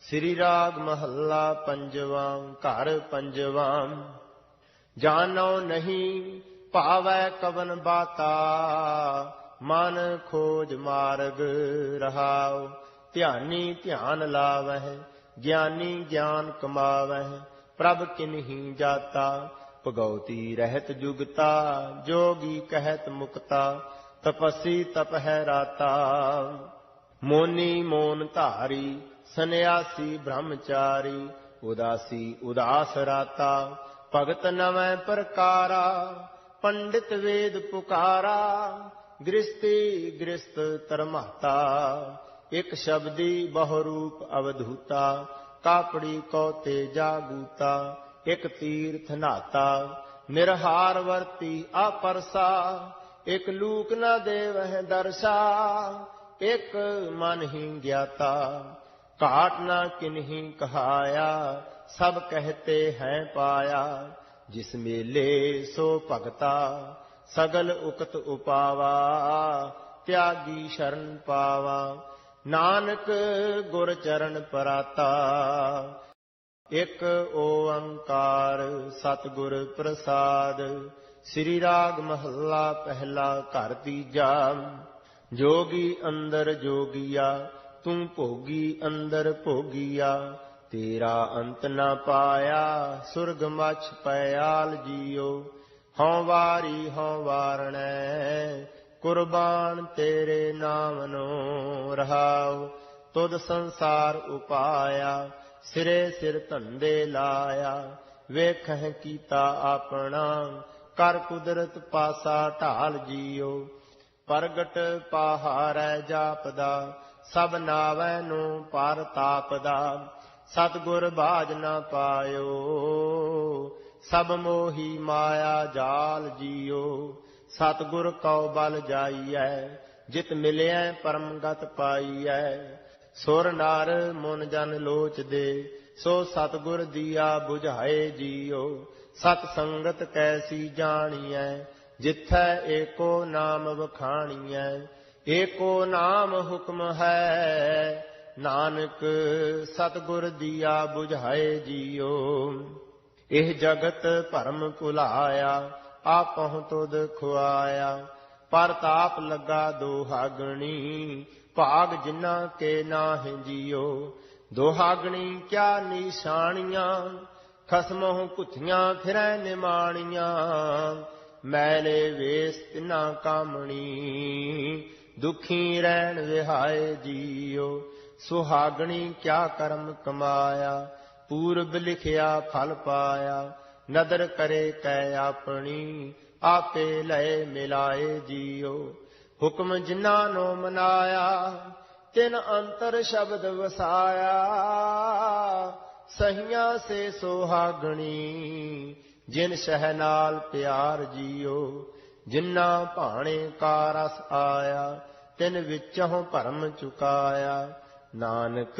ਸ੍ਰੀ ਰਾਗ ਮਹੱਲਾ ਪੰਜਵਾਂ, ਘਰ ਪੰਜਵਾਂ। ਜਾਣੋ ਨਹੀਂ, ਭਾਵੈ ਕਵਨ ਬਾਤਾ, ਮਨ ਖੋਜ ਮਾਰਗ ਰਹਾਉ। ਧਿਆਨੀ ਧਿਆਨ ਲਾਵਹਿ, ਗਿਆਨੀ ਗਿਆਨ ਕਮਾਵਹਿ, ਪ੍ਰਭ ਕਿਨਹੀ ਜਾਤਾ, ਭਗਉਤੀ ਰਹਿਤ ਜੁਗਤਾ, ਜੋਗੀ ਕਹਿਤ ਮੁਕਤਾ, ਤਪਸੀ ਤਪ ਹੈ ਰਾਤਾ। ਮੋਨੀ ਮੋਨ ਧਾਰੀ ਸੰਨਿਆਸੀ ਬ੍ਰਹਮਚਾਰੀ, ਉਦਾਸੀ ਉਦਾਸ ਰਾਤਾ, ਭਗਤ ਨਵੇਂ ਪ੍ਰਕਾਰਾ, ਪੰਡਿਤ ਵੇਦ ਪੁਕਾਰਾ ਗ੍ਰਸਤੀ ਗ੍ਰਸਤ ਧਰਮਾਤਾ, ਇਕ ਸ਼ਬਦੀ ਬਹੁ ਰੂਪ ਅਵਧੂਤਾ, ਕਾਪੜੀ ਕੋ ਤੇ ਜਾਗੂਤਾ, ਇਕ ਤੀਰਥ ਨਾਤਾ, ਨਿਰਹਾਰ ਵਰਤੀ ਆਪਰਸਾ, ਇਕ ਲੂਕ ਨਾ ਦੇਵਹਿ ਦਰਸਾ, ਇਕ ਮਨ ਹੀ ਗਿਆਤਾ। ਘਾਟ ਨਾ ਕਿਨਹੀ ਕਹਾਇਆ, ਸਭ ਕਹਤੇ ਹੈ ਪਾਇਆ। ਜਿਸ ਮੇਲੇ ਸੋ ਭਗਤਾ, ਸਗਲ ਉਕਤ ਉਪਾਵਾ, ਤਿਆਗੀ ਸ਼ਰਨ ਪਾਵਾ। ਨਾਨਕ ਗੁਰ ਚਰਨ ਪਰਾਤਾ, ਇਕ ਓੰਕਾਰ ਸਤਿਗੁਰ ਪ੍ਰਸਾਦ। ਸ੍ਰੀ ਰਾਗ ਮਹੱਲਾ ਪਹਿਲਾ ਘਰ ਤੀਜਾ ਜੋਗੀ ਅੰਦਰ ਜੋਗੀਆ ਤੂੰ ਭੋਗੀ ਅੰਦਰ ਭੋਗੀਆ, ਤੇਰਾ ਅੰਤ ਨਾ ਪਾਇਆ, ਸੁਰਗ ਮਛ ਪਿਆਲ ਜੀਓ। ਹਉ ਵਾਰੀ ਹਉ ਵਾਰਣੈ, ਕੁਰਬਾਨ ਤੇਰੇ ਨਾਮ ਨੂੰ ਰਹਾਉ ਤੁਧ ਸੰਸਾਰ ਉਪਾਇਆ, ਸਿਰੇ ਸਿਰ ਧੰਦੇ ਲਾਇਆ। ਵੇਖਹਿ ਕੀਤਾ ਆਪਣਾ, ਕਰ ਕੁਦਰਤ ਪਾਸਾ ਢਾਲ ਜੀਓ। ਪ੍ਰਗਟ ਪਹਾਰੈ ਜਾਪਦਾ ਸਭ ਨਾਵੈ ਨੂੰ ਪਰ ਤਾਪਦਾ, ਸਤਗੁਰ ਬਾਜ ਨਾ ਪਾਇਓ। ਸਭ ਮੋਹੀ ਮਾਇਆ ਜਾਲ ਜੀਓ, ਸਤਗੁਰ ਕਉ ਬਲ ਜਾਈਐ, ਜਿਤ ਮਿਲਿਆ ਪਰਮ ਗਤ ਪਾਈਐ। ਸੁਰ ਨਰ ਮਨ ਜਨ ਲੋਚਦੇ, ਸੋ ਸਤਗੁਰ ਦੀਆ 부ਝਾਏ ਜੀਓ। ਸਤ ਸੰਗਤ ਕੈਸੀ ਜਾਣੀਐ, ਜਿਥੈ ਏਕੋ ਨਾਮ ਵਖਾਣੀਐ। ਏਕੋ ਨਾਮ ਹੁਕਮ ਹੈ। ਨਾਨਕ ਸਤਗੁਰ ਦੀਆ 부ਝਾਏ ਜੀਓ। ਇਹ ਜਗਤ ਭਰਮ ਭੁਲਾਇਆ ਆਪਹੁ ਤੁਧ ਖੁਆਇਆ। ਪਰਤਾਪ ਲੱਗਾ ਦੋਹਾਗਣੀ, ਭਾਗ ਜਿਨ੍ਹਾਂ ਕੇ ਨਾਹਿ ਜੀਓ। ਦੋਹਾਗਣੀ ਕਿਆ ਨਿਸ਼ਾਨੀਆਂ, ਖਸਮਹੁ ਕੁਥੀਆਂ ਫਿਰੈ ਨਿਮਾਣੀਆਂ। ਮੈਲੇ ਵੇਸ ਤਿਨਾ ਕਾਮਣੀ ਦੁਖੀ ਰਹਿਣ ਵਿਹਾਏ ਜੀਓ, ਸੁਹਾਗਣੀ ਕਿਆ ਕਰਮ ਕਮਾਇਆ, ਪੂਰਬ ਲਿਖਿਆ ਫਲ ਪਾਇਆ, ਨਦਰ ਕਰੇ ਕੈ ਆਪਣੀ, ਆਪੇ ਲੈ ਮਿਲਾਏ ਜੀਓ। ਹੁਕਮ ਜਿਨ੍ਹਾਂ ਨੂੰ ਮਨਾਇਆ, ਤਿਨ ਅੰਤਰ ਸ਼ਬਦ ਵਸਾਇਆ। ਸਹੀਆਂ ਸੇ ਸੋਹਾਗਣੀ, ਜਿਨ ਸਹਿ ਨਾਲ ਪਿਆਰ ਜੀਓ ਜਿਨ੍ਹਾਂ ਭਾਣੇ ਕਾ ਰਸ ਆਇਆ, ਤਿਨ ਵਿੱਚੋਂ ਭਰਮ ਚੁਕਾਇਆ। ਨਾਨਕ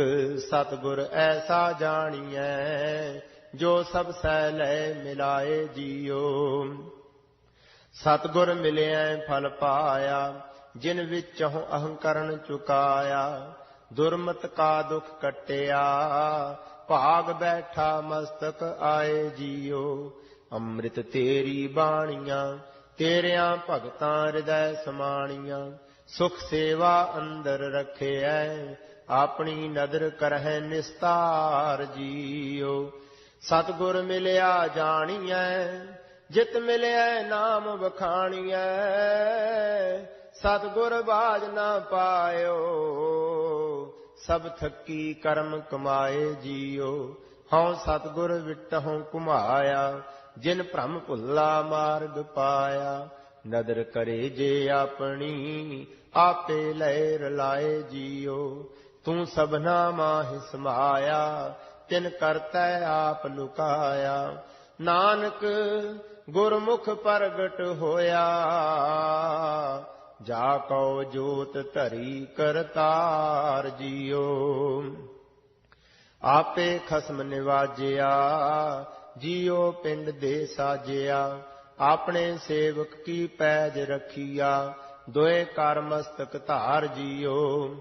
ਸਤਗੁਰ ਐਸਾ ਜਾਣੀਐ, ਜੋ ਸਭ ਸਹਿ ਲੈ ਮਿਲਾਏ ਜੀਓ। ਸਤਗੁਰ ਮਿਲਿਆ ਫਲ ਪਾਇਆ, ਜਿਨ ਵਿੱਚੋਂ ਅਹੰਕਰਨ ਚੁਕਾਇਆ। ਦੁਰਮਤ ਕਾ ਦੁਖ ਕਟਿਆ, ਭਾਗ ਬੈਠਾ ਮਸਤਕ ਆਏ ਜੀਓ। ਅੰਮ੍ਰਿਤ ਤੇਰੀ ਬਾਣੀਆਂ ਤੇਰਿਆਂ ਭਗਤਾਂ ਹਿਰਦੈ ਸਮਾਣੀਆਂ, ਸੁਖ ਸੇਵਾ ਅੰਦਰ ਰਖਿਐ, ਆਪਣੀ ਨਦਰ ਕਰਹਿ ਨਿਸਤਾਰ ਜੀਓ। ਸਤਗੁਰ ਮਿਲਿਆ ਜਾਣੀਐ, ਜਿਤ ਮਿਲਿਆ ਨਾਮ ਵਖਾਣੀਐ। ਸਤਗੁਰ ਬਾਜ ਨਾ ਪਾਇਓ, ਸਭ ਥੱਕੀ ਕਰਮ ਕਮਾਏ ਜੀਓ। ਹਉ ਸਤਗੁਰ ਵਿਟਹੁ ਕੁਮਾਇਆ ਜਿਨ ਭ੍ਰਮ ਭੁੱਲਾ ਮਾਰਗ ਪਾਇਆ, ਨਦਰ ਕਰੇ ਜੇ ਆਪਣੀ, ਆਪੇ ਲੈ ਰਲਾਏ ਜੀਓ। ਤੂੰ ਸਭਨਾ ਮਾਹਿ ਸਮਾਇਆ ਤਿਨ ਕਰਤੈ ਆਪ ਲੁਕਾਇਆ। ਨਾਨਕ, ਗੁਰਮੁਖ ਪ੍ਰਗਟ ਹੋਇਆ। ਜਾ ਕਉ ਜੋਤ ਧਰੀ ਕਰਤਾਰ ਜੀਓ। ਆਪੇ ਖਸਮ ਨਿਵਾਜਿਆ ਜੀਓ ਪਿੰਡ ਦੇ ਸਾਜਿਆ, ਆਪਣੇ ਸੇਵਕ ਕੀ ਪੈਜ ਰਖੀਆ, ਦੋਏ ਕਰ ਮਸਤਕ ਧਾਰ ਜੀਓ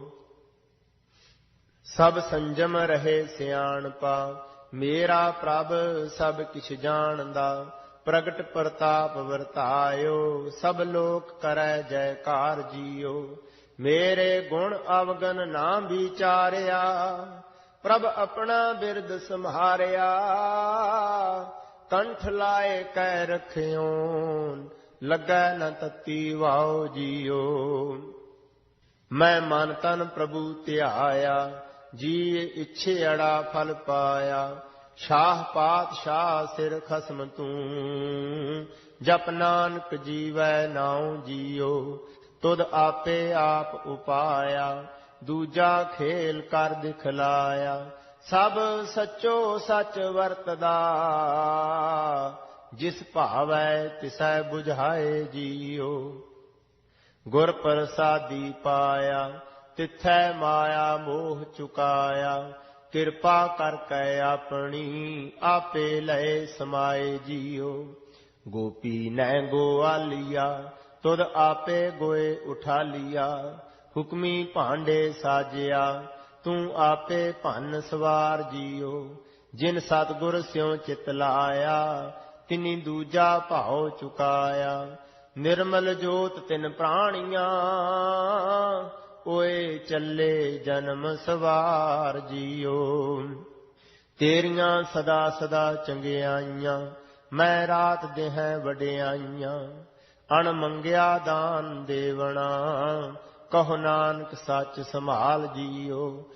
ਸਭ ਸੰਜਮ ਰਹੇ ਸਿਆਣਪਾ, ਮੇਰਾ ਪ੍ਰਭ ਸਭ ਕਿਛ ਜਾਣਦਾ, ਪ੍ਰਗਟ ਪ੍ਰਤਾਪ ਵਰਤਾਇਓ, ਸਭ ਲੋਕ ਕਰੈ ਜੈਕਾਰ ਜੀਓ ਮੇਰੇ ਗੁਣ ਅਵਗਨ ਨਾ ਵਿਚਾਰਿਆ। ਪ੍ਰਭ ਆਪਣਾ ਬਿਰਦ ਸੰਭਾਰਿਆ ਕੰਠ ਲਾਏ ਕਹਿ ਰਖਿਓ, ਲੱਗੈ ਨ ਤਤੀ ਵਾਓ ਜੀਓ। ਮੈਂ ਮਨ ਤਨ ਪ੍ਰਭੂ ਧਿਆਇਆ ਜੀ ਇੱਛੇ ਅੜਾ ਫਲ ਪਾਇਆ, ਸ਼ਾਹ ਪਾਤਸ਼ਾਹ ਸਿਰ ਖਸਮ ਤੂੰ। ਜਪ ਨਾਨਕ ਜੀਵੈ ਨਾਉ ਜੀਓ, ਤੁਧ ਆਪੇ ਆਪ ਉਪਾਇਆ ਦੂਜਾ ਖੇਲ ਕਰ ਦਿਖਲਾਇਆ, ਸਭ ਸੱਚੋ ਸੱਚ ਵਰਤਦਾ। ਜਿਸ ਭਾਵੈ ਤਿਸੈ 부ਝਾਏ ਜੀਓ ਗੁਰ ਪ੍ਰਸਾਦੀ ਪਾਇਆ, ਤਿਥੈ ਮਾਇਆ ਮੋਹ ਚੁਕਾਇਆ। ਕਿਰਪਾ ਕਰ ਕੈ ਆਪਣੀ ਆਪੇ ਲਏ ਸਮਾਏ ਜੀਓ ਗੋਪੀ ਨੈ ਗੋਆਲੀਆ, ਤੁਧ ਆਪੇ ਗੋਏ ਉਠਾ ਲਿਆ ਹੁਕਮੀ ਭਾਂਡੇ ਸਾਜਿਆ, ਤੂੰ ਆਪੇ ਭੰਨ ਸਵਾਰ ਜੀਓ। ਜਿਨ ਸਤਗੁਰ ਸਿਉ ਚਿਤ ਲਾਇਆ, ਤਿਨੀ ਦੂਜਾ ਭਾਉ ਚੁਕਾਇਆ। ਨਿਰਮਲ ਜੋਤ ਤਿਨ ਪ੍ਰਾਣੀਆਂ, ਓਏ ਚੱਲੇ ਜਨਮ ਸਵਾਰ ਜੀਓ। ਤੇਰੀਆਂ ਸਦਾ ਸਦਾ ਚੰਗਿਆਈਆਂ, ਮੈਂ ਰਾਤ ਦੇਹਾਂ ਵਡਿਆਈਆਂ। ਅਣ ਮੰਗਿਆ ਦਾਨ ਦੇਵਣਾ ਕਹੋ ਨਾਨਕ ਸੱਚ ਸੰਭਾਲ ਜੀਓ।